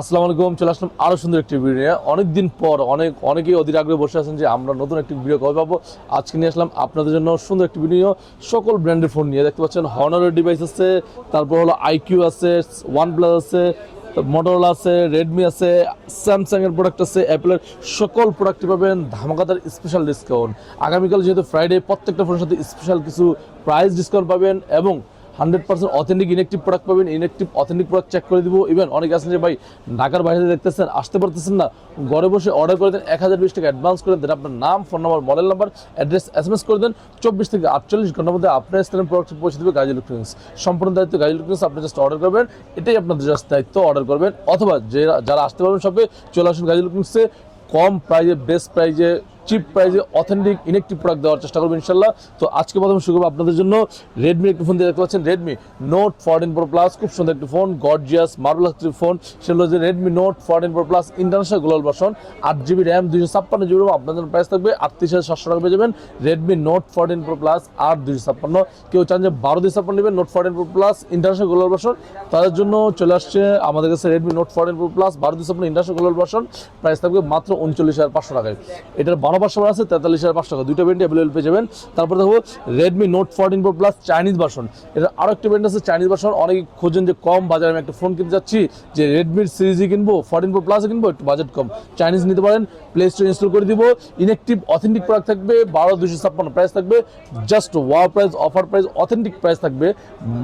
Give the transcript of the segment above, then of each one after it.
আসসালামু আলাইকুম, চলে আসলাম আরও সুন্দর একটি ভিডিও নিয়ে। অনেকদিন পর অনেক, অনেকেই অধীর আগ্রহে বসে আছেন যে আমরা নতুন একটি ভিডিও কবে পাবো। আজকে নিয়ে আসলাম আপনাদের জন্য সুন্দর একটি ভিডিও সকল ব্র্যান্ডের ফোন নিয়ে। দেখতে পাচ্ছেন হনারের ডিভাইস আছে, তারপর হলো আইকিউ আছে ওয়ান প্লাস আছে মোটরোলা আছে রেডমি আছে স্যামসাং এর প্রোডাক্ট আছে অ্যাপেলের সকল প্রোডাক্টই পাবেন ধামাকাদার স্পেশাল ডিসকাউন্ট আগামীকাল যেহেতু ফ্রাইডে প্রত্যেকটা ফোনের সাথে স্পেশাল কিছু প্রাইস ডিসকাউন্ট পাবেন এবং hundred percent authentic inactive product পাবেন ইনেকটিভ অথেন্টিক প্রোডাক্ট চেক করে দিব। ইভেন অনেক আছেন যে, ভাই, ঢাকার বাইরে দেখতেছেন, আসতে পারতেছেন না। ঘরে বসে অর্ডার করে দেন, এক হাজার বিশ টাকা অ্যাডভান্স করে দেন। আপনার নাম phone number model number address S M S করে দেন। চব্বিশ থেকে আটচল্লিশ ঘণ্টার মধ্যে আপনার স্থানে প্রোডাক্ট পৌঁছে দেবে গাজী ইলেকট্রনিক্স সম্পূর্ণ দায়িত্ব গাজী ইলেকট্রনিক্স আপনি জাস্ট অর্ডার করবেন। এটাই আপনাদের জাস্ট দায়িত্ব অর্ডার করবেন। অথবা যারা আসতে পারবেন সবে চলে আসুন গাজী ইলেকট্রনিক্সে কম প্রাইজে বেস্ট প্রাইজে চিপ প্রাইজে অথেন্টিক ইনেকটিভ প্রোডাক্ট দেওয়ার চেষ্টা করব ইনশাল্লাহ। তো আজকে প্রথমে শুরু করব আপনাদের জন্য রেডমি একটি ফোন দিয়ে দেখতে পাচ্ছেন। Redmi note fourteen pro plus খুব সুন্দর একটি ফোন গর্জিয়াস মার্বেল একটি ফোন সেগুলো হচ্ছে Redmi note fourteen pro plus international global version আট জিবি র্যাম দুইশো ছাপ্পান্ন জিবি র্যাম আপনাদের প্রাইস থাকবে আটত্রিশ হাজার সাতশো টাকা পেয়ে যাবেন। Redmi note fourteen pro plus আট দুইশো ছাপ্পান্ন। কেউ চান যে বারো দুইশো ছাপ্পান্ন নেবেন note fourteen pro plus international global version তাদের জন্য চলে আসছে আমাদের কাছে Redmi note fourteen pro plus বারো দুইশো ছাপ্পান্ন ইন্টারন্যাশনাল গ্লোবাল ভার্সন প্রাইস থাকবে মাত্র উনচল্লিশ হাজার পাঁচশো টাকায়। এটার বারো পাঁচশো আছে, তেতাল্লিশ হাজার পাঁচশো টাকা। দুইটা ব্র্যান্ড অ্যাভেলেবল পেয়ে যাবেন। তারপর দেখো Redmi note fourteen pro plus Chinese version এটা আরও একটা ব্র্যান্ড আছে চাইনিজ ভার্সন অনেকে খোঁজেন যে কম বাজারে আমি একটা ফোন কিনতে যাচ্ছি, যে রেডমির সিরিজই কিনবো ফোরটিন প্রো প্লাস কিনবো, একটু বাজেট কম। চাইনিজ নিতে পারেন প্লে স্টোর ইনস্টল করে দিব। ইনেকটিভ অথেন্টিক প্রোডাক্ট থাকবে, বারো দুশো ছাপ্পান্ন প্রাইস থাকবে। Just wow price offer price authentic price থাকবে।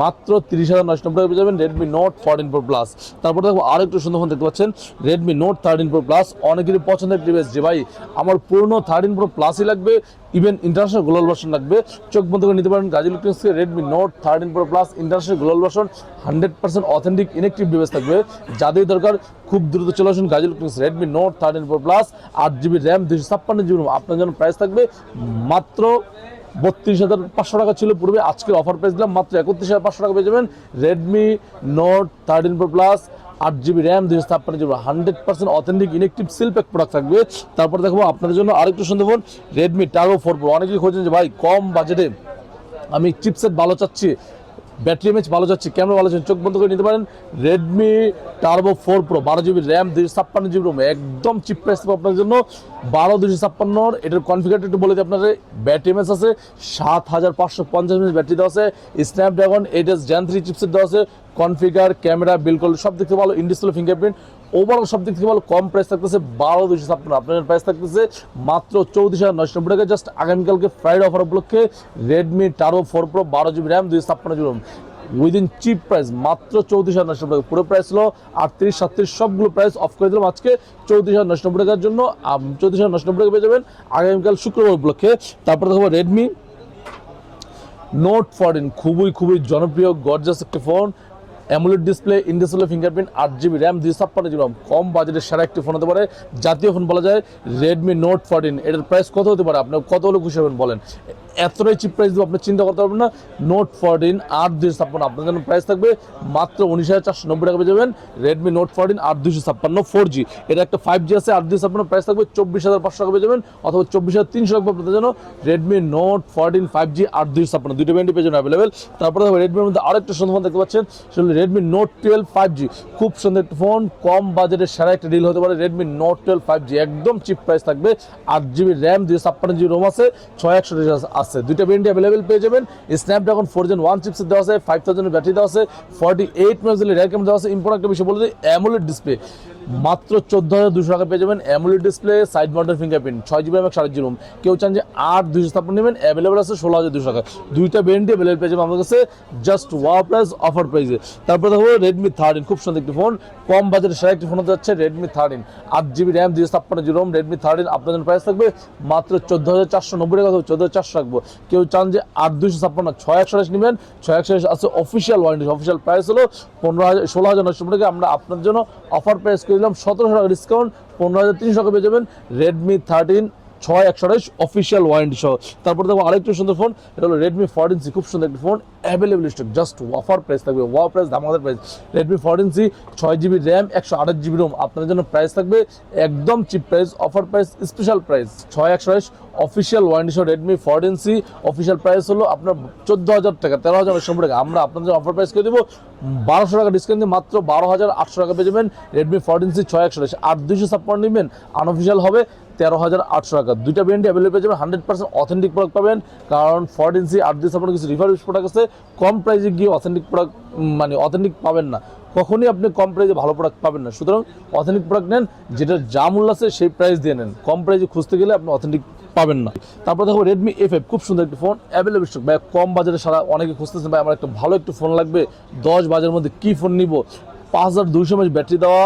মাত্র তিরিশ হাজার নয়শো নব্বই পেয়ে যাবেন Redmi Note fourteen Pro Plus তারপর দেখো আরও একটু সুন্দর ফোন দেখতে পাচ্ছেন Redmi Note thirteen Pro Plus অনেকেরই পছন্দের ডিভাইস যে ভাই, আমার পুরনো থার্টিন প্রো প্লাসই লাগবে ইভেন ইন্টারন্যাশনাল গ্লোবাল ভার্সন লাগবে। চোখ বন্ধ করে নিতে পারেন Gazi ইলেকট্রনিক্সকে Redmi Note thirteen Pro Plus international global version hundred percent authentic inactive device থাকবে যাদের দরকার, খুব দ্রুত চলে আসুন Gazi electronics Redmi Note thirteen Pro Plus আট জিবি র্যাম দুশো ছাপ্পান্ন জিবি আপনার জন্য প্রাইস থাকবে। মাত্র বত্রিশ হাজার পাঁচশো টাকা ছিল পূর্বে, আজকে অফার প্রাইস দিলাম, মাত্র একত্রিশ হাজার পাঁচশো টাকা পেয়ে যাবেন Redmi Note thirteen Pro Plus আট জিবি র্যাম, দুইশো ছাপ্পান্ন GB, hundred percent authentic inactive seal pack product থাকবে। তারপর দেখব আপনার জন্য আরেকটু সুন্দর phone Redmi Turbo four Pro অনেকেই খোঁজেন যে ভাই, কম বাজেটে আমি চিপসেট ভালো চাচ্ছি। ব্যাটারি এমএচ ভালো যাচ্ছে ক্যামেরা ভালো যাচ্ছে, চোখ বন্ধ করে নিতে পারেন। রেডমি টার্বো ফোর প্রো বারো জিবি র্যাম দুইশো ছাপ্পান্ন জিবি রোম একদম চিপ প্রাইস আপনার জন্য। বারো দুশো ছাপ্পান্নর, এটার কনফিগার একটু বলে দিই আপনার ব্যাটারি এমএচ আছে, সাত হাজার পাঁচশো পঞ্চাশ মিনিট ব্যাটারি দেওয়া আছে Snapdragon eight S Gen three chipset দেওয়া আছে কনফিগার ক্যামেরা বিলকুল সব দেখতে ভালো ইন্ডিসপ্লে ফিঙ্গারপ্রিন্ট ওভারঅল সব দিক থেকে ভালো কম প্রাইস থাকতেছে, বারো দুশো ছাপ্পান্ন। আপনার প্রাইস থাকতেছে মাত্র চৌত্রিশ হাজার নয়শো নব্বই টাকা। জাস্ট আগামীকালকে ফ্রাইডে অফার উপলক্ষে রেডমি টারো ফোর প্রো বারো জিবি র্যাম দুইশো ছাপ্পান্ন জিবি উইদিন চিপ প্রাইস মাত্র চৌত্রিশ হাজার নশো টাকা। পুরো প্রাইস হলো আটত্রিশ, সাতত্রিশ, সবগুলো প্রাইস অফ করে দিলাম আজকে চৌত্রিশ হাজার নশো নব্বই টাকার জন্য। চৌত্রিশ হাজার নশো নব্বই টাকা পেয়ে যাবেন আগামীকাল শুক্রবার উপলক্ষে। তারপরে দেখব রেডমি নোট ফোরটিন খুবই খুবই জনপ্রিয় গর্জাস একটি phone AMOLED display in display fingerprint আট জিবি র্যাম দুই ছাপ্পান্ন জিবি র্যাম কম বাজেটের সেরা একটি ফোন হতে পারে। জাতীয় ফোন বলা যায় রেডমি নোট ফোরটিন এটার প্রাইস কত হতে পারে? আপনি কত হলে খুশি হবেন বলেন? এতটাই চিপ প্রাইস দেবো, আপনি চিন্তা করতে পারবেন না। নোট ফোরটিন আট দুইশো ছাপ্পান্ন। আপনার জন্য প্রাইস থাকবে মাত্র উনিশ হাজার চারশো নব্বই টাকা পেয়ে যাবেন। রেডমি নোট ফোরটিন আট দুইশো ছাপ্পান্ন ফোর জি এটা একটা ফাইভ জি আছে, আট দুইশো ছাপ্পান্ন প্রাইস থাকবে চব্বিশ হাজার পাঁচশো টাকা পেয়ে যাবেন, অথবা চব্বিশ হাজার তিনশো টাকা আপনাদের জন্য Redmi Note fourteen five G আট দুইশো ছাপ্পান্ন। দুটো ব্যান্ডি পেয়ে যাবেন অ্যাভেলেবেল তারপরে রেডমির মধ্যে আরেকটা সুন্দর ফোন দেখতে পাচ্ছেন। সেগুলো Redmi Note twelve five G খুব সুন্দর একটা ফোন কম বাজেটের সেরা একটা ডিল হতে পারে Redmi Note twelve five G একদম চিপ প্রাইস থাকবে। আট জিবি র্যাম দুইশো ছাপ্পান্ন জিবি রোম আছে, ছয় একশো আছে। দুইটা ব্যান্ডি অ্যাভেলেবেল পেয়ে যাবেন। স্ন্যাপড্রাগন ফোর জেন ওয়ান চিপসের দেওয়া আছে ফাইভ থাউজেন্ড ব্যাটারি দেওয়া আছে ফর্টি এইট মেগাপিক্সেলের র্যাম দেওয়া আছে ইম্পর্টেন্ট একটা বিষয় বলে দিই অ্যামোলেড ডিসপ্লে মাত্র চোদ্দ হাজার দুশো টাকা পেয়ে যাবেন অ্যামোলেড ডিসপ্লে সাইড মাউন্টের ফিঙ্গারপ্রিন্ট ছয় জিবি এবং সাড়ে জিবি রোম কেউ চান যে আট দুশো ছাপ্পান্ন নেবেন অ্যাভেলেবেল আছে ষোলো হাজার দুশো টাকা। দুইটা ব্যান্ডি অ্যাভেলেবল পেয়ে যাবেন আমাদের কাছে জাস্ট ওয়া প্রাইস অফার প্রাইসে তারপরে দেখো রেডমি থার্টিন খুব সুন্দর একটি ফোন কম বাজেটের সেরা একটি ফোন হতে যাচ্ছে রেডমি থার্টিন আট জিবি র্যাম দুশো ছাপ্পান্ন জিবি রোম রেডমি থার্টিন আপনাদের প্রাইস থাকবে মাত্র চোদ্দ হাজার চারশো নব্বই টাকা চোদ্দ হাজার চারশো রাখব। কেউ চান যে আট দুশো ছাপ্পান্ন, ছয় একশো নেবেন, ছয় একশো আছে অফিসিয়াল ওয়ারেন্টি অফিসিয়াল প্রাইস হলো পনেরো হাজার, ষোলো হাজার নশো টাকা। আমরা আপনার জন্য অফার প্রাইস করে দিলাম সতেরোশো টাকা ডিসকাউন্ট পনেরো হাজার তিনশো টাকা পেয়ে যাবেন রেডমি থার্টিন ছয় একশো আঠাশ অফিসিয়াল ওয়ারেন্টি সহ। তারপর দেখো আরেকটি সুন্দর ফোন এটা হলো রেডমি ফোরটিন সি খুব সুন্দর একটি phone available stock just offer price থাকবে ওয়া প্রাইস ধামাকাদার প্রাইস রেডমি ফোরটিন সি ছয় জিবি র্যাম একশো আঠাশ জিবি রোম আপনার জন্য প্রাইস থাকবে একদম cheap price offer price special price ছয় একশো অফিসিয়াল ওয়ারেন্টি সহ Redmi fourteen C official price হলো আপনার চোদ্দ হাজার টাকা, তেরো হাজার নশো টাকা। আমরা আপনাদের অফার প্রাইস করে দেবো। বারোশো টাকা ডিসকাউন্ট দিয়ে মাত্র বারো হাজার আটশো টাকা পেয়ে যাবেন রেডমি ফোরটিন সি ছয় একশো আর দুইশো ছাপ্পান্ন নেবেন আনঅফিসিয়াল হবে তেরো হাজার আটশো টাকা। দুইটা ব্র্যান্ডে অ্যাভেলেবল পেয়ে যাবেন হান্ড্রেড পার্সেন্ট অথেন্টিক প্রোডাক্ট পাবেন। কারণ ফোরটিন সি আর দুইশো ছাপ্পান্ন কিছু রিফার্বিশ প্রোডাক্ট আছে। কম প্রাইসে গিয়ে অথেন্টিক প্রোডাক্ট মানে অথেন্টিক পাবেন না। কখনই আপনি কম প্রাইসে ভালো প্রোডাক্ট পাবেন না। সুতরাং অথেন্টিক প্রোডাক্ট নেন, যেটার যা মূল্য আছে সেই প্রাইস দিয়ে নেন। কম প্রাইসে খুঁজতে গেলে আপনি অথেন্টিক পাবেন না। তারপর দেখো রেডমি এফ খুব সুন্দর একটি ফোন অ্যাভেলেবল স্টক ভাই কম বাজারে সারা অনেকে খুঁজতেছেন, ভাই, আমার একটা ভালো একটু ফোন লাগবে। দশ বাজারের মধ্যে কি ফোন নিব? পাঁচ হাজার দুইশো এমএচ ব্যাটারি দেওয়া,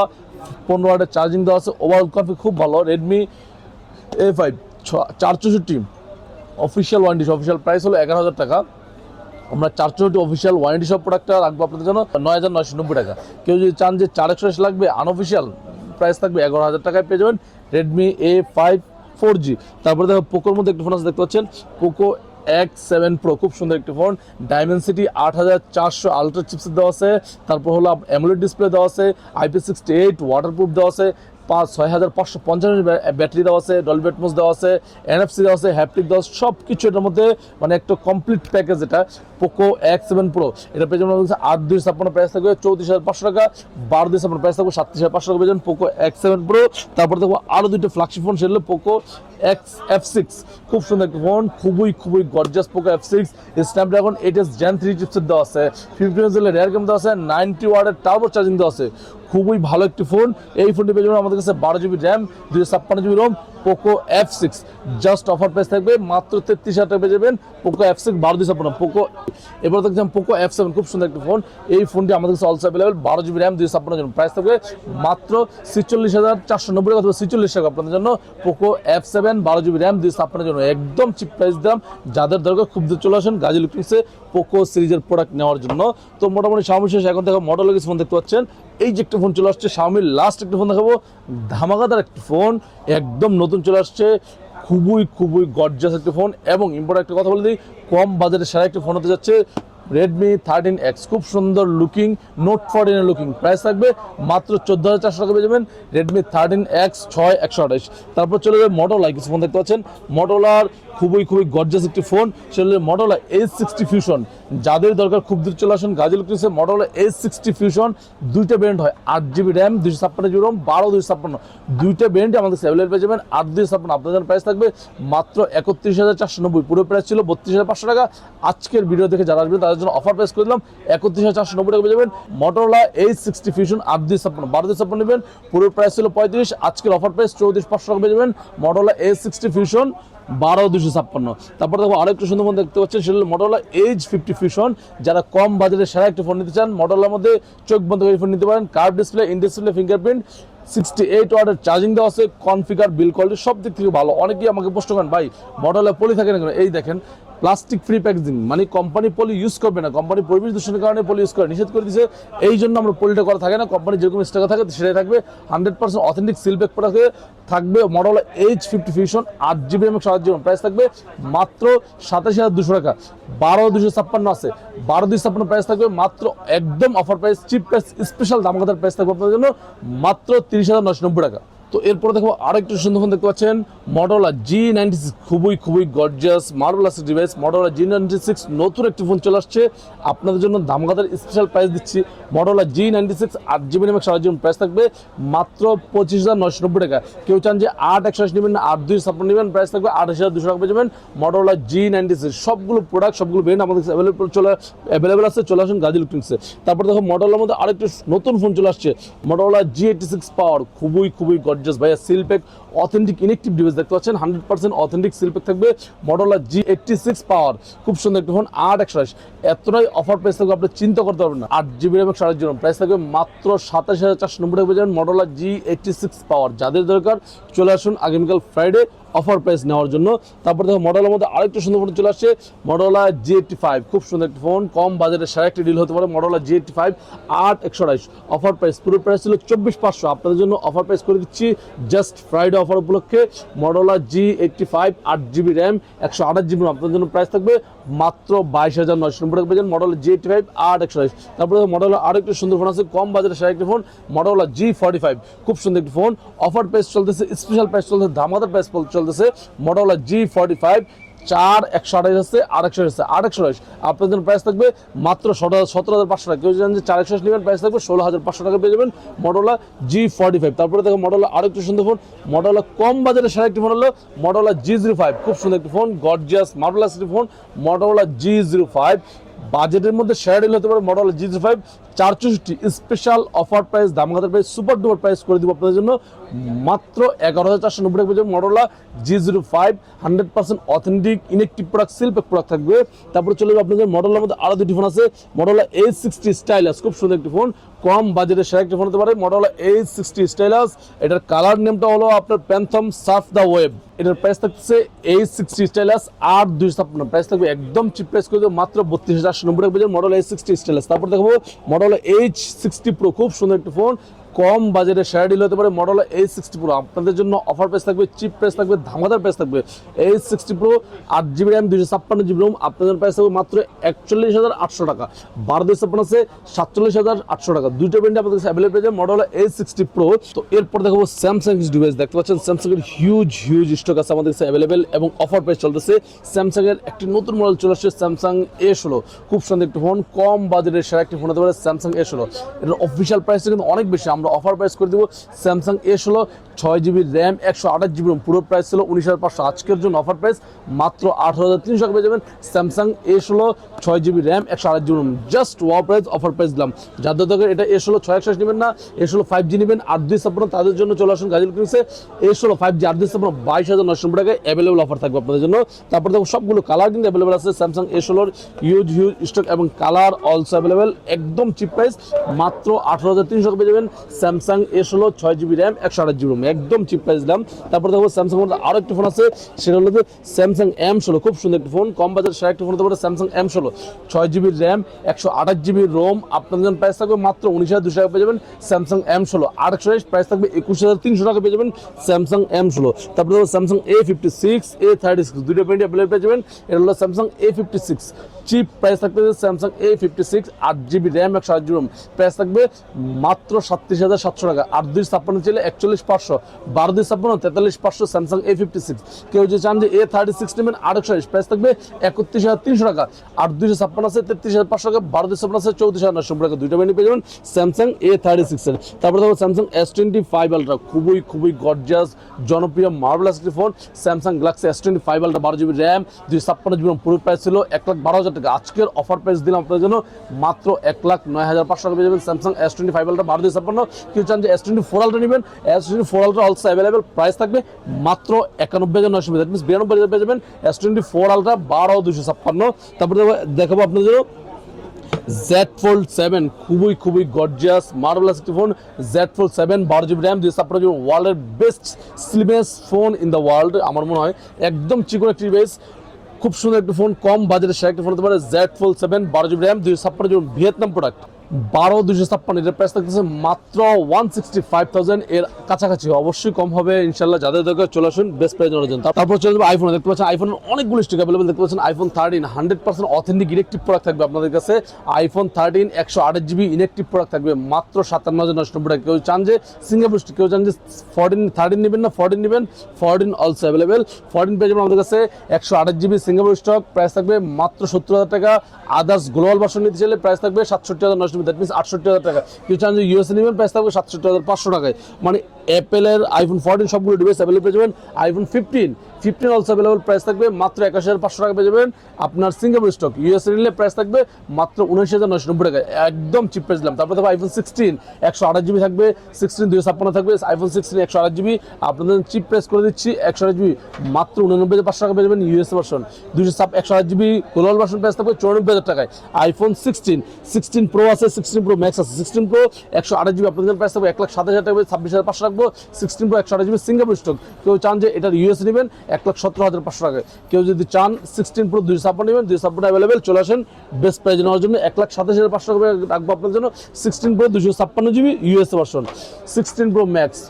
পনেরো ওয়াটের চার্জিং দেওয়া আছে ওভারঅল কনফি খুব ভালো। রেডমি এ ফাইভ চার চৌষট্টি। অফিসিয়াল ওয়ারেন্টি অফিসিয়াল প্রাইস হলো এগারো হাজার টাকা। আমরা চার চৌষট্টি অফিসিয়াল ওয়ারেন্টি সব প্রোডাক্টটা রাখব আপনাদের জন্য নয় হাজার নয়শো নব্বই টাকা। কেউ যদি চান যে চার একশো লাগবে আনঅফিসিয়াল প্রাইস থাকবে এগারো হাজার টাকায় পেয়ে যাবেন Redmi A five four G তারপরে দেখো পোকোর মধ্যে একটি ফোন আছে, দেখতে পাচ্ছেন? পোকো এক্স সেভেন প্রো খুব সুন্দর একটি ফোন ডায়মেন্সিটি আট হাজার চারশো আলট্রা চিপস দেওয়া আছে। তারপর হলো অ্যামোলেড ডিসপ্লে দেওয়া আছে আইপি সিক্সটি এইট ওয়াটারপ্রুফ দেওয়া আছে। পাঁচ, ছয় হাজার পাঁচশো পঞ্চান্ন ব্যাটারি দেওয়া আছে ডলবেটমোস দেওয়া আছে এনএফসি দেওয়া আছে হ্যাপটিক দেওয়া সব কিছু এটার মধ্যে মানে একটা কমপ্লিট প্যাকেজ এটা পোকো এক্স সেভেন প্রো এটা পেয়ে যাবেন আট, দুই, ছাপ্পান্ন প্রাইস থাকবে, চৌত্রিশ হাজার পাঁচশো টাকা, বারো, দুই, ছাপ্পান্ন প্রাইস থাকবে, সাতত্রিশ হাজার পাঁচশো টাকা পেয়ে যাবেন পোকো এক্স সেভেন প্রো তারপর দেখব আরও দুটো ফ্ল্যাগশিপ ফোন সেগুলো পোকো এক্স এফ সিক্স খুব সুন্দর একটা ফোন খুবই খুবই gorgeous Poco F six Snapdragon eight S Gen three chipset দেওয়া আছে। ফিফটিন রেয়ার গেম দেওয়া আছে নাইনটি ওয়ার্ডের টার্বো চার্জিং দেওয়া আছে। খুবই ভালো একটি ফোন এই ফোনটি পেয়ে যাবেন আমাদের কাছে বারো জিবি র্যাম দুশো ছাপ্পান্ন GB ROM Poco F six just offer price থাকবে মাত্র তেত্রিশ হাজার টাকা পেয়ে যাবেন পোকো এফ সিক্স বারো দুই ছাপ্পান্ন। পোকো এবার দেখছিলাম পোকো এফ সেভেন খুব সুন্দর একটি ফোন এই ফোনটি আমাদের কাছে অলসো অ্যাভেলেবেল বারো জিবি র্যাম দুই ছাপ্পান্ন জন্য প্রাইস থাকবে মাত্র ছিচল্লিশ হাজার চারশো নব্বই টাকা অথবা ছিচল্লিশ টাকা আপনাদের জন্য। পোকো এফ সেভেন বারো জিবি র্যাম দুই ছাপ্পান্ন জন্য একদম চিপ প্রাইস দিলাম যাদের দরকার খুব দূর চলে আসেন গাজী ইলেকট্রিক্সে পোকো সিরিজের প্রোডাক্ট নেওয়ার জন্য। তো মোটামুটি স্বামী শেষ এখন থেকে মডেল কিছু ফোন দেখতে পাচ্ছেন। এই যে ফোন চলে আসছে স্বামীর লাস্ট একটা ফোন দেখাবো। ধামাকাদার একটা ফোন একদম নতুন চলে আসছে। খুবই খুবই গর্জাস একটা ফোন এবং ইম্পর্টেন্ট একটা কথা বলে দিই, কম বাজারে সেরা একটা ফোন হতে যাচ্ছে রেডমি থার্টিন এক্স খুব সুন্দর লুকিং নোট ফোরটিনের লুকিং প্রাইস থাকবে মাত্র চোদ্দ হাজার চারশো টাকা পেয়ে যাবেন রেডমি থার্টিন এক্স ছয় একশো আঠাশ। তারপর চলে যাবে মটোলা কিছু ফোন দেখতে পাচ্ছেন? মটোলার খুবই খুবই গর্জাস একটি ফোন সেটা মটোলা এইচ সিক্সটি ফিউশন যাদের দরকার খুব দূর চলে আসুন, গাজী ইলেকট্রিক্সে মটোলা এইচ সিক্সটি ফিউশন দুইটা ব্র্যান্ড হয়, আট জিবি র্যাম দুশো ছাপ্পান্ন জিবি রোম বারো দুশো ছাপ্পান্ন। দুইটা ব্র্যান্ডে আমাদের অ্যাভেলেবল পেয়ে যাবেন, আট দুশো ছাপ্পান্ন। আপনাদের প্রাইস থাকবে মাত্র একত্রিশ হাজার চারশো নব্বই। পুরো প্রাইস ছিল বত্রিশ হাজার পাঁচশো টাকা। আজকের ভিডিও দেখে যারা আসবেন তাদের জন্য অফার প্রাইস করে দিলাম। একত্রিশ হাজার চারশো নব্বই টাকা পেয়ে যাবেন। মটোলা এইচ সিক্সটি ফিউশন আট দুই ছাপ্পান্ন, বারো দুই ছাপ্পান্ন নেবেন। পুরো প্রাইস ছিল পঁয়ত্রিশ, আজকের অফার প্রাইস চৌত্রিশ পাঁচশো টাকা পেয়ে যাবেন। এইচ সিক্সটি ফিউশন বারো দুশো ছাপ্পান্ন। তারপর দেখো আরেকটু সুন্দর ফোন দেখতে পাচ্ছেন, সেটা হলো মটোলা এইচ ফিফটি ফিউশন যারা কম বাজারে সেরা একটি ফোন নিতে চান মটোলার মধ্যে চোখ বন্ধ করে ফোন নিতে পারেন। Curve display in display fingerprint sixty eight ওয়ার্ডের চার্জিং দেওয়া আছে। কনফিগার বিল কোয়ালিটি সব দিক থেকে ভালো। অনেকেই আমাকে প্রশ্ন করেন, ভাই মডেলে পলি থাকে না কেন এই দেখেন প্লাস্টিক ফ্রি প্যাকেজিং মানে কোম্পানি পলি ইউজ করবে না কোম্পানি পরিবেশ দূষণের কারণে পলি ইউজ করে, নিষেধ করে দিয়েছে এই জন্য আমরা পলিটা করা থাকে না কোম্পানি যেরকম স্টাকা থাকে, সেটাই থাকবে। Hundred percent authentic seal pack product থাকবে মডেল এইচ ফিফটি ফিউশন আট জিবি এবং সাত জিবি প্রাইস থাকবে মাত্র সাতাশ হাজার দুশো টাকা। বারো দুশো ছাপ্পান্ন আছে। বারো দুশো ছাপ্পান্ন প্রাইস থাকবে মাত্র একদম offer price cheap price special দাম দামগাদার প্রাইস থাকবে আপনাদের জন্য মাত্র তিরিশ হাজার নশো নব্বই টাকা। তো এরপরে দেখো আরেকটু সুন্দর দেখতে পাচ্ছেন। মডেলা জি নাইনটি সিক্স খুবই খুবই gorgeous marvelous device Motorola G ninety six নতুন একটি ফোন চলে আসছে। আপনাদের জন্য দামগাদার স্পেশাল প্রাইস দিচ্ছি। মডেলা জি নাইনটি সিক্স আট জিবি নেবে সারা জিবি প্রাইস থাকবে, মাত্র পঁচিশ হাজার নশো নব্বই টাকা। কেউ চান যে আট, একশো আশি নেবেন আট দুই ছাপ্পান্ন নেবেন প্রাইস থাকবে আঠাশ হাজার দুশো টাকা পেয়ে যাবেন মডেলা জি নাইনটি সিক্স সবগুলো প্রোডাক্ট সবগুলো ব্রেন আমাদের অ্যাভেলেবল চলে অ্যাভেলেবল আছে, চলে আসুন গাজী ইলেকট্রিক্সে তারপর দেখো মডেলার মধ্যে আরেকটি নতুন ফোন চলে আসছে মডেলা জি এইটি সিক্স পাওয়ার খুবই খুবই গর্জাস ভাইয়া সিলপ্যাক অথেন্টিক ইনেকটিভ ডিভাইস দেখতে পাচ্ছেন। হান্ড্রেড পার্সেন্ট অথেন্টিক সিলপেক থাকবে। মডলার জি এইটটি সিক্স পাওয়ার খুব সুন্দর একটি ফোন আট একশো এতটাই অফার প্রাইস থাকবে, আপনি চিন্তা করতে পারবেন না। আট জিবি এবং সাড়ে জিবি প্রাইস থাকবে মাত্র সাতাশ হাজার চারশো নব্বই টাকা। পেয়ে যাবেন মডলার জি এইটটি সিক্স পাওয়ার যাদের দরকার, চলে আসুন আগামীকাল ফ্রাইডে অফার প্রাইস নেওয়ার জন্য। তারপর দেখো মডেলের মধ্যে আরেকটু সুন্দর ফোন চলে আসছে মডেলা জি এইটটি ফাইভ খুব সুন্দর একটি ফোন কম বাজারে সেরা একটি ডিল হতে পারে মডেলা জি এইটটি ফাইভ আট একশো আড়াইশ। অফার প্রাইস পুরো প্রাইস ছিল চব্বিশ পাঁচশো। আপনাদের জন্য অফার প্রাইস করে দিচ্ছি জাস্ট ফ্রাইডে অফার উপলক্ষে মডোলা জি এইটটি ফাইভ আট জিবি র্যাম একশো আঠাশ জিবি আপনাদের জন্য প্রাইস থাকবে মাত্র বাইশ হাজার নয়শো নব্বই টাকা পেয়েছেন মডেল জি এইটটি ফাইভ আট একশো আঠাশ তারপরে মডেলের আরও একটি সুন্দর ফোন আছে, কম বাজারে সেরা একটি phone Motorola G forty five খুব সুন্দর একটি ফোন অফার প্রাইস চলতেছে স্পেশাল প্রাইস চলতেছে ধামাদার প্রাইস চলতেছে মডেলা জি ফর্টি ফাইভ চার একশো আঠাশ আছে, আর একশো আছে আট একশো আঠাশ। আপনার জন্য প্রাইস থাকবে মাত্র সতেরো হাজার পাঁচশো টাকা। কেউ জানেন যে চার একশো নেবেন প্রাইস থাকবে ষোলো হাজার পাঁচশো টাকা পেয়ে যাবেন মডেলা জি ফর্টি ফাইভ তারপরে দেখো মডেলা আরও একটু সুন্দর ফোন মডেলা কম বাজারে সেরা একটি ফোন হলো মডেলা জি জিরো ফাইভ খুব সুন্দর একটি ফোন গর্জিয়াস মার্বেলাস একটি phone Motorola G zero five বাজেটের মধ্যে শেয়ার ডিল হতে পারে মডেল জি ফাইভ চার চৌষট্টি স্পেশাল অফার প্রাইস দামগাতার প্রাইস সুপার ডুপার প্রাইস করে দিব আপনাদের জন্য। মাত্র এগারো হাজার চারশো নব্বই টাকা Motorola G zero five hundred percent authentic inactive product seal pack product থাকবে। তারপরে চলে যাবে আপনাদের মডেলের মধ্যে আরও দুটি ফোন আছে। মডেলা এইট সিক্সটি স্টাইলাস খুব সুন্দর একটি ফোন কম বাজেটে সেরা একটি ফোন হতে পারে মডেলা এইট সিক্সটি স্টাইলাস এটার কালার নেমটা হলো আপনার প্যান্থম সার্ফ দ্য ওয়েব এটার প্রাইস থাকছে এইট সিক্সটি স্টাইলাস আর দুই প্রাইস থাকবে একদম চিপ প্রাইস করে মাত্র বত্রিশ হাজার নব্বই টাকা মডেল এইট সিক্সটি স্টাইলাস তারপর দেখব মডেল এইচ সিক্সটি প্রো খুব সুন্দর একটি ফোন কম বাজেটে শেয়ার ডিল হতে পারে মডেল এইচ সিক্সটি প্রো আপনাদের জন্য অফার প্রাইস থাকবে চিপ প্রাইস থাকবে, ধামাদার প্রাইস থাকবে। এইচ সিক্সটি প্রো আট জিবি র্যাম দুশো ছাপ্পান্ন জিবি রোম আপনাদের প্রাইস থাকবে মাত্র একচল্লিশ হাজার আটশো টাকা। বারো দুই ছাপ্পান্ন আছে, সাতচল্লিশ হাজার আটশো টাকা। দুইটা ব্র্যান্ডে আপনাদের কাছে অ্যাভেলেবল পেয়ে মডেল এইচ সিক্সটি প্রো তো এরপর দেখাবো স্যামসাং ডিভাইস দেখতে পাচ্ছেন স্যামসাং এর হিউজ হিউজ স্টক আছে আমাদের কাছে অ্যাভেলেবেল এবং অফার প্রাইস চলতেছে। স্যামসাং এর একটি নতুন মডেল চলে আসছে স্যামসাং এ ষোলো। খুব সুন্দর একটি ফোন কম বাজেটের সেরা একটি ফোন হতে পারে স্যামসাং এ ষোলো। এটার অফিসিয়াল প্রাইসটা কিন্তু অনেক বেশি। আমরা অফার প্রাইস করে দেবো। স্যামসাং এ ষোলো, ছয় জিবি র্যাম একশো আঠাশ জিবি পুরো প্রাইস ছিল উনিশ হাজার পাঁচশো। আজকের জন্য অফার প্রাইস মাত্র আঠারো হাজার তিনশো টাকা পেয়ে যাবেন। স্যামসাং এ ষোলো, ছয় জিবি র্যাম একশো আঠাশ GB just wow price offer price দিলাম। যাদের দরকার এটা এ ষোলো, ছয় একশো নেবেন না এ ষোলো ফাইভ জি নেবেন আট দুই ছাপ্পান্ন তাদের জন্য চলে আসুন গাজীল কিনছে এ। ষোলো ফাইভ জি আট দুই ছাপ্পান্ন বাইশ হাজার নশো টাকায় অ্যাভেলেবল অফার থাকবে আপনাদের জন্য। তারপর দেখো সবগুলো কালার কিন্তু অ্যাভেলেবল আছে। স্যামসাং এ ষোলোর হিউজ হিউজ স্টক এবং কালার অলসো অ্যাভেলেবেল একদম চিপ প্রাইস মাত্র আঠারো হাজার তিনশো পেয়ে যাবেন। স্যামসাং এ ষোলো ছয় জিবি র্যাম একশো আঠাশ জিবি একদম চিপ প্রাইস দিলাম তারপর দেখো স্যামসাং মধ্যে আরও একটি ফোন আছে, সেটা হলো স্যামসাং এম ষোলো খুব সুন্দর একটি ফোন কম বাজার সেরা একটি ফোন হতে পারে স্যামসাং এম ষোলো ছয় জিবি র্যাম একশো আঠাশ জিবি রোম আপনার জন্য প্রাইস থাকবে মাত্র উনিশ হাজার দুশো টাকা পেয়ে যাবেন স্যামসাং এম ষোলো আটশো প্রাইস থাকবে একুশ হাজার তিনশো টাকা পেয়ে যাবেন স্যামসাং এম ষোলো তারপরে দেখো Samsung A fifty six A thirty six দুটো পেন্ট অ্যাভেলেবল পেয়ে যাবেন। এটা হলো Samsung A fifty six cheap price থাকবে স্যামসাং এ ফিফটি সিক্স আট জিবি র্যাম একশো আট জিবি প্রাইস থাকবে মাত্র সাতত্রিশ হাজার সাতশো টাকা। আট দুই ছাপ্পান্ন ছিল একচল্লিশ পাঁচশো। বারো দুই ছাপ্পান্ন, তেতাল্লিশ পাঁচশো স্যামসাং এ ফিফটি সিক্স কেউ যদি চান যে এ থার্টি সিক্স নেবেন আটশো প্রাইস থাকবে একত্রিশ হাজার তিনশো টাকা। আট দুইশো ছাপ্পান্ন আছে, তেত্রিশ হাজার পাঁচশো টাকা। বারো দুই ছাপ্পান্ন আছে, চৌত্রিশ হাজার নশো টাকা দুইটা ব্যান্ডি পেয়ে যাবেন স্যামসাং এ থার্টি সিক্সের তারপরে দেখো Samsung S twenty five Ultra খুবই খুবই গর্জাস জনপ্রিয় marvelous phone Samsung Galaxy S twenty five Ultra বারো জিবি র্যাম দুই ছাপ্পান্ন জিবি পুরো প্রাইস ছিল এক লাখ বারো হাজার টাকা আজকের অফার প্রাইস দিলাম আপনাদের জন্য মাত্র এক লাখ নয় হাজার পাঁচশো টাকা পেয়ে যাবেন Samsung S twenty five Ultra বারো দুই ছাপ্পান্ন। কেউ চান যে এস টোয়েন্টি ফোর আলটা নেবেন S twenty four Ultra also available price থাকবে মাত্র একানব্বই হাজার নয়শো দ্যাট মিনস বিরানব্বই হাজার পেয়ে যাবেন এস টোয়েন্টি ফোর আলট্রা বারো দুশো ছাপ্পান্ন। তারপরে দেখাবো আপনাদের জন্য জেড ফোল্ড সেভেন খুবই খুবই গর্জিয়াস মার্বেলাস একটি ফোন জেড ফোল্ড সেভেন বারো জিবি র্যাম ছাপ্পান্ন জিবি ওয়ার্ল্ডের best slimmest phone in the world আমার মনে হয়। একদম চিকন একটি ডিভাইস খুব সুন্দর একটি ফোন, কম বাজেটের সেরা একটা ফোন হতে পারে জেড ফোল সেভেন বারো জিবি র্যাম দুই ছাপ্পান্ন জিবি ভিয়েতনাম প্রোডাক্ট বারো দুশো ছাপ্পান্ন, এটার প্রাইস থাকতেছে মাত্র ওয়ান সিক্সটি ফাইভ থাউজেন্ড এর কাছাকাছি অবশ্যই কম হবে ইনশাল্লাহ যাদের দরকার চলে আসুন বেস্ট প্রাইস জন্য। তারপর চলে যাবে আইফোন দেখতে পাচ্ছেন আইফোন অনেকগুলো স্টিক অ্যাভেলেবল দেখতে পাচ্ছেন iPhone thirteen hundred percent authentic electric product থাকবে আপনাদের কাছে। আইফোন থার্টিন একশো আঠাশ জিবি ইলেকট্রিক প্রোডাক্ট থাকবে, মাত্র সাতান্ন হাজার নশো নব্বই কেউ চান যে সিঙ্গাপুর স্টিক কেউ চান যে ফোরটিন থার্টিন নেবেন না ফোরটিন নেবেন ফোরটিন অলসো অ্যাভেলেবেল ফোরটিন পেয়ে যাবেন আমাদের কাছে একশো আঠাশ জিবি সিঙ্গাপুর স্টক প্রাইস থাকবে মাত্র সত্তর হাজার টাকা। আদার্স গ্লোবাল ভার্সন নিতে চাইলে প্রাইস থাকবে সাতষট্টি হাজার নশো দ্যাট মিনস আটষট্টি হাজার টাকা। কিছু চান যে ইউএসএ নেবেন প্রাইস থাকবে সাতষট্টি হাজার পাঁচশো টাকায়। মানে অ্যাপেলের আইফোন ফোরটিন সবগুলো ডিভাইস অ্যাভেলেবল পেয়ে যাবেন iPhone fifteen fifteen also available price থাকবে, মাত্র একাশ হাজার পাঁচশো টাকা পেয়ে যাবেন। আপনার সিঙ্গাপুর স্টক ইউএসএ নিলে প্রাইস থাকবে, মাত্র উনিশ হাজার নশো নব্বই টাকা একদম চিপ প্রাইস দিলাম। তারপরে থাকবে আইফোন সিক্সটিন একশো আঠাশ জিবি থাকবে সিক্সটিন দুশো ছাপ্পান্ন থাকবে আইফোন সিক্সটিন একশো আঠাশ জিবি আপনাদের চিপ প্রাইস করে দিচ্ছি, একশো আঠাশ জিবি মাত্র উননব্বই হাজার পাঁচশো টাকা পেয়ে যাবেন ইউএসএ ভার্সন দুশো সাপ একশো আঠাশ জিবি গ্লোবাল ভার্সন প্রাইস থাকবে, চৌরানব্বই হাজার টাকায়। আইফোন সিক্সটিন সিক্সটিন প্রো আছে সিক্সটিন প্রো ম্যাক্স আছে সিক্সটিন প্রো একশো আঠাশ জিবি আপনাদের প্রাইস থাকবে, এক লাখ সাতাশ হাজার টাকা ছাব্বিশ হাজার পাঁচশো রাখব সিক্সটিন প্রো একশো আঠাশ জিবি সিঙ্গাপুর স্টক কেউ চান যে এটার ইউএস নেবেন এক লাখ সতেরো হাজার পাঁচশো টাকা। কেউ যদি চান সিক্সটিন প্রো দুই ছাপ্পান্ন নেবেন দুই ছাপ্পান্ন অ্যাভেলেবেল চলে আসেন বেস্ট প্রাইজ নেওয়ার জন্য এক লাখ সাতাশ হাজার পাঁচশো টাকা রাখব আপনার জন্য। সিক্সটিন প্রো দুশো ছাপ্পান্ন GB US version sixteen Pro Max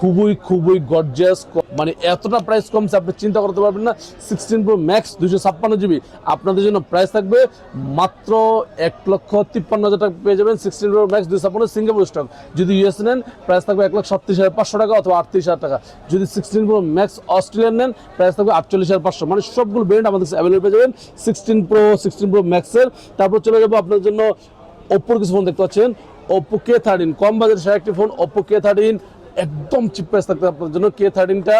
খুবই খুবই গর্জিয়াস মানে এতটা প্রাইস কমছে আপনি চিন্তা করতে পারবেন না। সিক্সটিন প্রো ম্যাক্স দুশো ছাপ্পান্ন জিবি আপনাদের জন্য প্রাইস থাকবে মাত্র এক লক্ষ তিপ্পান্ন হাজার টাকা পেয়ে যাবেন সিক্সটিন প্রো ম্যাক্স দুশো ছাপ্পান্ন সিঙ্গাপুর স্টক যদি ইউএস নেন প্রাইস থাকবে এক লাখ সাতত্রিশ হাজার পাঁচশো টাকা অথবা আটত্রিশ হাজার টাকা। যদি সিক্সটিন প্রো ম্যাক্স অস্ট্রেলিয়ান নেন প্রাইস থাকবে আটচল্লিশ হাজার পাঁচশো। মানে সবগুলো ব্র্যান্ড আমাদের অ্যাভেলেবল পেয়ে যাবেন। সিক্সটিন প্রো সিক্সটিন প্রো ম্যাক্সের তারপর চলে যাব আপনার জন্য ওপ্পোর কিছু ফোন দেখতে পাচ্ছেন। ওপো কে থার্টিন কম বাজারের সেরা একটি ফোন ওপো কে থার্টিন একদম চিপ প্রাইস থাকবে আপনার জন্য। কে থার্টিনটা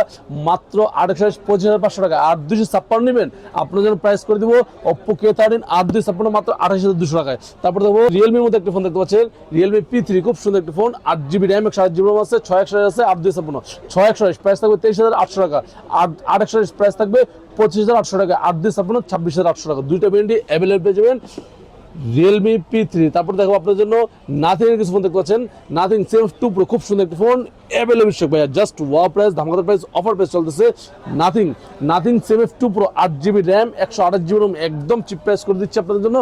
মাত্র আটশো পঁচিশ হাজার পাঁচশো টাকা। আর দুশো ছাপ্পান্ন নেবেন আপনার জন্য প্রাইস করে দিব ওপ্পো কে থার্টিন আর দুই ছাপ্পান্ন মাত্র আঠাশ হাজার দুশো টাকায়। তারপর দেখব রিয়েলমির মধ্যে একটা ফোন দেখতে পাচ্ছেন। রিয়েলমি পি থ্রি খুব সুন্দর একটি ফোন আট জিবি র্যাম একশো আট জিবি আছে, ছয় একশো আছে আট দুই ছাপ্পান্ন। ছয় একশো প্রাইস থাকবে তেইশ হাজার আটশো টাকা। আট আট একশো প্রাইস থাকবে পঁচিশ হাজার আটশো টাকা। আট দুই ছাপ্পান্ন, ছাব্বিশ হাজার আটশো টাকা। দুইটা ব্র্যান্ডই অ্যাভেলেবল পেয়ে যাবেন। রিয়েলমি পি থ্রি তারপর দেখো আপনার জন্য নাথিং কিছু ফোন দেখতে পাচ্ছেন। নাথিং সেভ টু প্রো খুব সুন্দর একটি ফোন অ্যাভেলেবল স্টক ভাইয়া। জাস্ট ওয়া প্রাইস ধামাকাদার প্রাইস অফার প্রাইস চলতেছে Nothing Nothing save two Pro আট জিবি র্যাম একশো আঠাশ জিবি রোম একদম চিপ প্রাইস করে দিচ্ছে আপনাদের জন্য।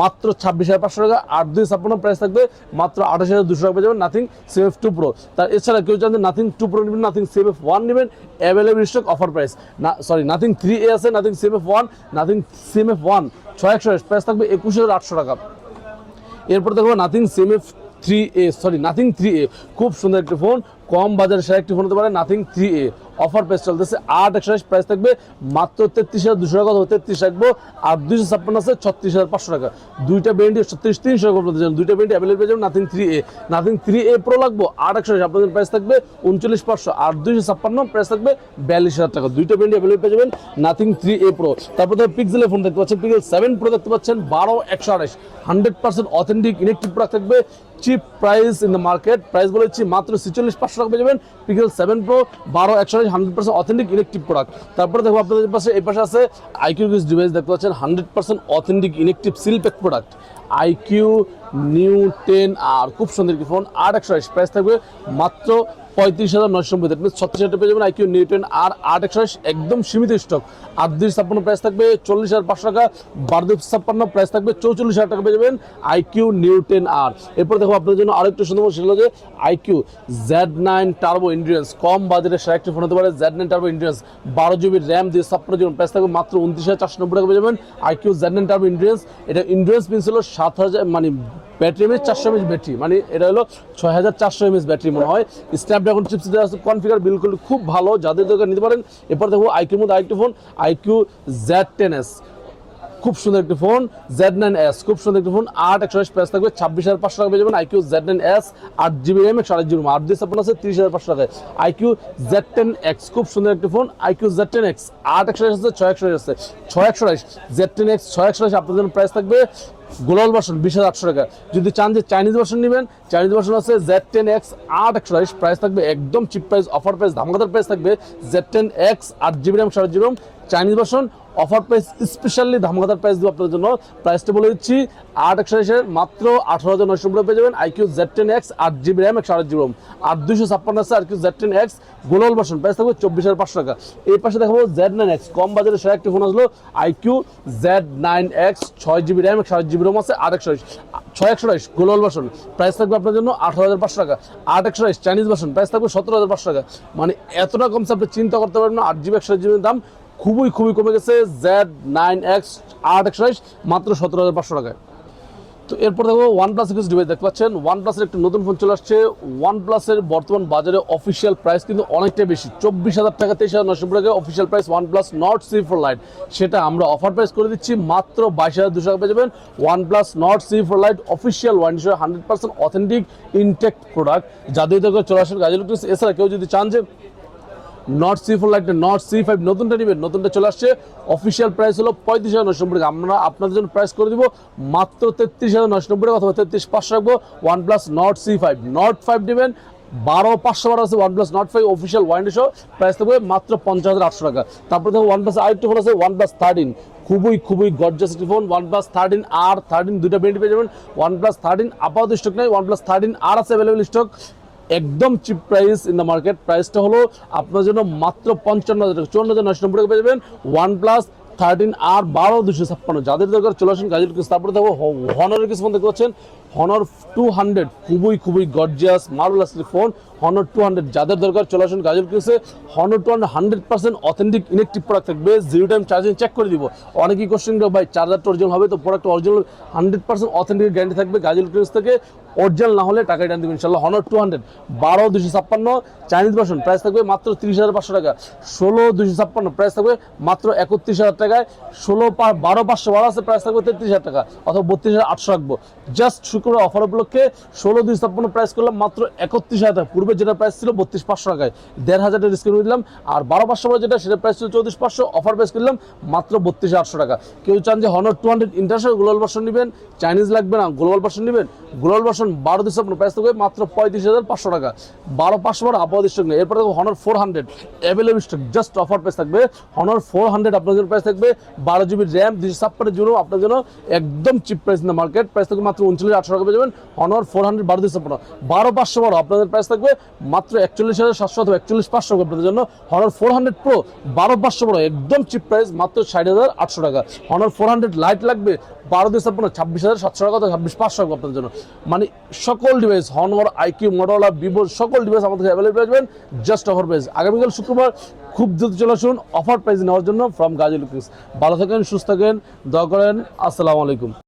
মাত্র ছাব্বিশ হাজার পাঁচশো টাকা। আট দুই ছাপ্পান্ন প্রাইস থাকবে। মাত্র আঠাশ হাজার দুশো টাকা যাবেন নাথিং সেভ টু প্রো তার এছাড়া কেউ জানেন নাথিং টু প্রো নেবেন নাথিং সেভ এফ ওয়ান নেবেন। অ্যাভেলেবল স্টক অফার প্রাইস না সরি নাথিং থ্রি এ আছে Nothing save F one Nothing same F one ছয় একশো প্রাইস থাকবে, একুশ হাজার আটশো টাকা। এরপর দেখব Nothing same F three A sorry Nothing three A খুব সুন্দর একটি ফোন কম বাজারে সেরা একটি ফোন হতে পারে Nothing three A offer price চলতেছে। আট একশো প্রাইস থাকবে। মাত্র তেত্রিশ হাজার দুশো টাকা তেত্রিশ রাখব। আর দুইশো ছাপ্পান্ন আছে, ছত্রিশ হাজার পাঁচশো টাকা। দুইটা ব্যান্ডি ছত্রিশ, তিনশো টাকা আপনাদের দুইটা ব্যান্ডি অ্যাভেলেবল যাবেন Nothing three A Nothing three A Pro লাগবো। আট একশো আপনাদের প্রাইস থাকবে, উনচল্লিশ পাঁচশো। আর দুইশো ছাপ্পান্ন প্রাইস থাকবে, বিয়াল্লিশ হাজার টাকা। দুইটা ব্যান্ডি অ্যাভেলেবল পেয়ে যাবেন নাথিং থ্রি এ প্রো তারপর ধর পিক্সেলের ফোন দেখতে পাচ্ছেন। পিক্সেল সেভেন প্রো দেখতে পাচ্ছেন, বারো একশো আঠাশ hundred percent authentic electric product থাকবে। Cheap price in the market price বলেছি মাত্র ছেচল্লিশ পাঁচশো টাকা পেয়ে যাবেন পিক্সেল সেভেন প্রো বারো একশো hundred percent authentic electric product তারপরে দেখো আপনাদের পাশে এই পাশে আছে আইকিউ ডিভাইস দেখতে পাচ্ছেন hundred percent authentic electric seal pack product iQOO Neo ten R খুব সুন্দর একটি ফোন আর একশো প্রাইস থাকবে। মাত্র পঁয়ত্রিশ হাজার নয়শো নব্বই দ্যাট মিনস ছত্রিশ হাজার পেয়ে যাবেন আইকিউ নিউ টেন আর আট একশো একদম সীমিত স্টক আট দুই ছাপ্পান্ন প্রাইস থাকবে চল্লিশ হাজার পাঁচশো টাকা বারো ছাপ্পান্ন প্রাইস থাকবে চৌচল্লিশ হাজার টাকা পেয়ে যাবেন আইকিউ নিউ টেন আর এরপর দেখো আপনাদের জন্য আরেকটু সুন্দর সেটা যে iQOO Z nine Turbo endurance কম বাজারে সেরা একটি ফোন হতে পারে জেড নাইন টার্বো ইন্ডিয়ান্স বারো জিবি র্যাম দিয়ে ছাপ্পান্ন জিবি প্রাইস থাকবে মাত্র উনত্রিশ হাজার চারশো নব্বই টাকা পেয়ে যাবেন iQOO Z nine turbo Indians এটা ইন্ডিয়ান্স মিনস হলো সাত হাজার মানে ব্যাটারি এমএস চারশো এমএস ব্যাটারি। মানে এটা হলো ছয় হাজার চারশো এমএস ব্যাটারি মনে হয়। স্ন্যাপড্রাগন চিপস কনফিগার বিলকুল খুব ভালো। যাদের দরকার নিতে পারেন, এরপর দেখো আইকিউর মধ্যে আরেকটি phone iQOO Z ten S খুব সুন্দর একটি ফোন জেড নাইন এস খুব সুন্দর একটি ফোন আট একশো প্রাইস থাকবে, ছাব্বিশ হাজার পাঁচশো টাকা পেয়ে যাবেন। আইকিউ জেড নাইন এস আট জিবি র্যাম একশো আট জিবি আট দুই ছাপ্পান্ন আছে, তিরিশ হাজার পাঁচশো টাকায়। আইকিউ জেড টেন এক্স খুব সুন্দর একটি phone iQOO Z ten X আট একশো আছে ছয় একশো আছে। ছয় একশো জেড টেন এক্স ছয় একশো আপনাদের জন্য প্রাইস থাকবে গ্লোবাল ভার্সন বিশ হাজার আটশো টাকা। যদি চান যে চাইনিজ ভার্সন নেবেন, চাইনিজ ভার্সন আছে জেড টেন এক্স আট একশো প্রাইস থাকবে একদম চিপ প্রাইস অফার প্রাইস ধামাকাদার প্রাইস থাকবে জেড টেন এক্স আট জিবি র্যাম, সাড়ে GB Chinese version offer price, specially ধামাকাদার price দেবো আপনাদের জন্য। প্রাইসটা বলে দিচ্ছি, আট একশো মাত্র আঠারো হাজার নয়শো পেয়ে যাবেন আইকিউ জেড টেন এক্স আট জিবি র্যাম একশো আট জিবি রোম আর দুশো ছাপ্পান্ন আছে আর Q Z ten X global version price থাকবে চব্বিশ হাজার পাঁচশো টাকা। এই পাশে দেখাবো জেড নাইন এক্স কম বাজারে সেরা একটি ফোন আসলো আইকিউ জেড নাইন এক্স ছয় জিবি র্যাম একশো আট জিবি রোম আছে, আট একশো ছয় একশো বাইশ গ্লোবাল ভার্সন প্রাইস থাকবে আপনার জন্য আঠারো হাজার পাঁচশো টাকা। আট একশো বাইশ চাইনিজ ভার্সন প্রাইস থাকবে সতেরো হাজার পাঁচশো টাকা। মানে এতটা কমছে আপনি চিন্তা করতে পারবেন না, আট জিবি, একশো জিবির দাম। খুবই খুবই কমে গেছে জেড নাইন এক্স আট একশো মাত্র সতেরো হাজার পাঁচশো টাকায়। তো এরপর দেখো ওয়ান প্লাস কিছু ডিভাইস দেখতে পাচ্ছেন। ওয়ান প্লাসের একটি নতুন ফোন চলে আসছে। ওয়ান প্লাসের বর্তমান বাজারে অফিসিয়াল প্রাইস কিন্তু অনেকটাই বেশি, চব্বিশ হাজার টাকা, তেইশ হাজার নশো টাকা official price one plus Nord C four lite সেটা আমরা অফার প্রাইস করে দিচ্ছি, মাত্র বাইশ হাজার দুশো টাকা পেয়ে যাবেন। One plus Nord C four lite official one hundred percent authentic intact product যাদের চলে আসেন গাজী ইলেকট্রিক্স এছাড়া কেউ যদি চান যে নট সি ফোর লাইটটা নট সি ফাইভ নতুনটা নেবেন নতুনটা চলে আসছে। অফিসিয়াল প্রাইস হলো পঁয়ত্রিশ হাজার নশো নব্বই আমরা আপনাদের জন্য প্রাইস করে দিব মাত্র তেত্রিশ হাজার নশো নব্বই টাকা অথবা তেত্রিশ পাঁচশো রাখব। One plus Nord C five Nord five নেবেন, বারো পাঁচশো বারো আছে one plus Nord five official warranty সহ প্রাইস থাকবে মাত্র পঞ্চাশ হাজার আটশো টাকা। তারপরে দেখো ওয়ান প্লাস আরেকটি ফোন আছে ওয়ান প্লাস থার্টিন খুবই খুবই গর্জাস একটি ফোন ওয়ান প্লাস থার্টিন আর থার্টিন দুইটা বেন্ড পেয়ে যাবেন। ওয়ান প্লাস থার্টিন আপাতত স্টক নেই ওয়ান প্লাস থার্টিন আর আছে অ্যাভেলেবল স্টক একদম cheap price in the market প্রাইসটা হলো আপনার জন্য মাত্র পঞ্চান্ন হাজার টাকা। চুয়ান্ন হাজার নশো নব্বই টাকা পেয়ে যাবেন ওয়ান প্লাস থার্টিন আর বারো দুশো ছাপ্পান্ন। যাদের দরকার চলে আসেন গাজীর কিছু তারপরে দেখো হনরের কিছু দেখতে পাচ্ছেন। হনর টু হান্ড্রেড খুবই খুবই gorgeous marvelous phone Honor two hundred যাদের দরকার, চলে আসুন গাজল কিউসে Honor two hundred hundred percent authentic electric product থাকবে। জিরো টাইম চার্জিং চেক করে দিব। অনেকেই কোশ্চেন ভাই চার্জারটা অরিজিনাল হবে তো product original hundred percent authentic guarantee থাকবে গাজল কিউস থেকে। অরিজিনাল না হলে টাকা রিটার্ন দেবেন ইনশাল্লাহ হনর টু হান্ড্রেড বারো দুশো ছাপ্পান্ন চাইনিজ ভার্সন প্রাইস থাকবে মাত্র তিরিশ হাজার পাঁচশো টাকা। ষোলো দুশো ছাপ্পান্ন প্রাইস থাকবে মাত্র একত্রিশ হাজার টাকায়। ষোলো বারো পাঁচশো বারো আছে প্রাইস থাকবে তেত্রিশ হাজার টাকা। অথবা বত্রিশ হাজার আটশো রাখব। জাস্ট শুক্রবার অফার উপলক্ষে ষোলো দুশো ছাপ্পান্ন প্রাইস করলাম মাত্র একত্রিশ হাজার টাকা। পূর্বে যেটা প্রাইস ছিল বত্রিশ পাঁচশো টাকায়। দেড় হাজার টাকা ডিসকাউন্ট দিলাম, আর বারো পাঁচশো যেটা, সেটা প্রাইস ছিল চৌত্রিশ পাঁচশো অফার প্রাইস করলাম মাত্র বত্রিশ আটশো টাকা। কেউ চান যে Honor two hundred international global version নেবেন চাইনিজ লাগবে না গ্লোবাল ভার্সন নেবেন গ্লোবাল ভার্সন বারো দুশো ছাপ্পান্ন প্রাইস থাকবে মাত্র পঁয়ত্রিশ হাজার পাঁচশো টাকা। বারো পাঁচশো বারো আপাতত স্টক নেই এরপরে Honor four hundred available stock just offer price থাকবে। হনর ফোর হান্ড্রেড আপনার জন্য প্রাইস থাকবে, বারো জিবি র্যাম দুশো ছাপ্পান্নের জন্য আপনার জন্য একদম চিপ প্রাইস না মার্কেট প্রাইস থাকবে মাত্র উনচল্লিশ আটশো টাকা পেয়ে যাবেন হনর ফোর হান্ড্রেড বারো দুশো ছাপ্পান্ন বারো পাঁচশো বারো, আপনাদের প্রাইস থাকবে মাত্র একচল্লিশ হাজার সাতশো অথবা একচল্লিশ পাঁচশো আপনাদের জন্য হনর ফোর হান্ড্রেড প্রো বারো পাঁচশো বারো একদম চিপ প্রাইস মাত্র ষাট হাজার আটশো টাকা। হনর ফোর হান্ড্রেড লাইট লাগবে, বারো দুশো ছাপ্পান্ন, ছাব্বিশ হাজার সাতশো টাকা অথবা ছাব্বিশ পাঁচশো টাকা আপনাদের জন্য। মানে সকল ডিভাইস হনর আইকিউ মডেলা ভিভো সকল ডিভাইস আমাদের অ্যাভেলেবল পাবেন জাস্ট অফার প্রাইস আগামীকাল শুক্রবার খুব দ্রুত চলে আসুন অফার প্রাইস নেওয়ার জন্য ফ্রম গাজী ভালো থাকেন, সুস্থ থাকেন, দয়া করেন, আসসালামু আলাইকুম।